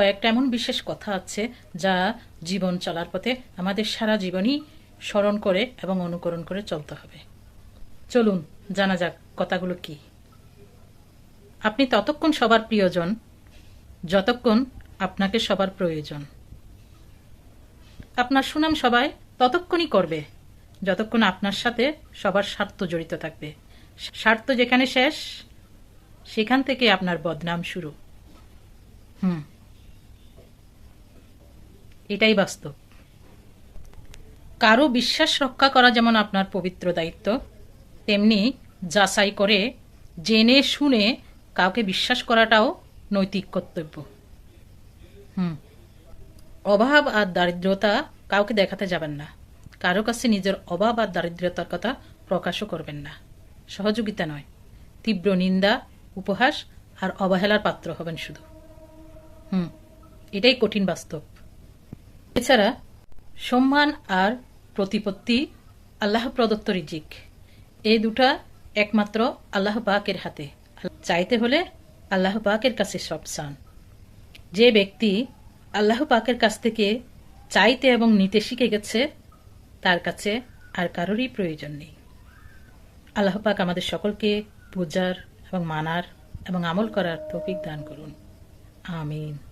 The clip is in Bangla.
কয়েকটা এমন বিশেষ কথা আছে যা জীবন চলার পথে আমাদের সারা জীবনই স্মরণ করে এবং অনুকরণ করে চলতে হবে। চলুন, জানা যাক কথাগুলো কি। আপনি ততক্ষণ সবার প্রিয়জন, যতক্ষণ আপনাকে সবার প্রয়োজন। আপনার সুনাম সবাই ততক্ষণই করবে, যতক্ষণ আপনার সাথে সবার স্বার্থ জড়িত থাকবে। স্বার্থ যেখানে শেষ, সেখান থেকে আপনার বদনাম শুরু। হুম। এটাই বাস্তব। কারও বিশ্বাস রক্ষা করা যেমন আপনার পবিত্র দায়িত্ব, তেমনি যাচাই করে জেনে শুনে কাউকে বিশ্বাস করাটাও নৈতিক কর্তব্য। হুম, অভাব আর দারিদ্রতা কাউকে দেখাতে যাবেন না। কারও কাছে নিজের অভাব আর দারিদ্রতার কথা প্রকাশও করবেন না। সহযোগিতা নয়, তীব্র নিন্দা, উপহাস আর অবহেলার পাত্র হবেন শুধু। হুম, এটাই কঠিন বাস্তব। এছাড়া সম্মান আর প্রতিপত্তি আল্লাহ প্রদত্ত রিজিক। এই দুটা একমাত্র আল্লাহ পাকের হাতে। চাইতে হলে আল্লাহ পাকের কাছে সব চান। যে ব্যক্তি আল্লাহ পাকের কাছ থেকে চাইতে এবং নিতে শিখে গেছে, তার কাছে আর কারোরই প্রয়োজন নেই। আল্লাহ পাক আমাদের সকলকে বোঝার এবং মানার এবং আমল করার তৌফিক দান করুন। আমিন।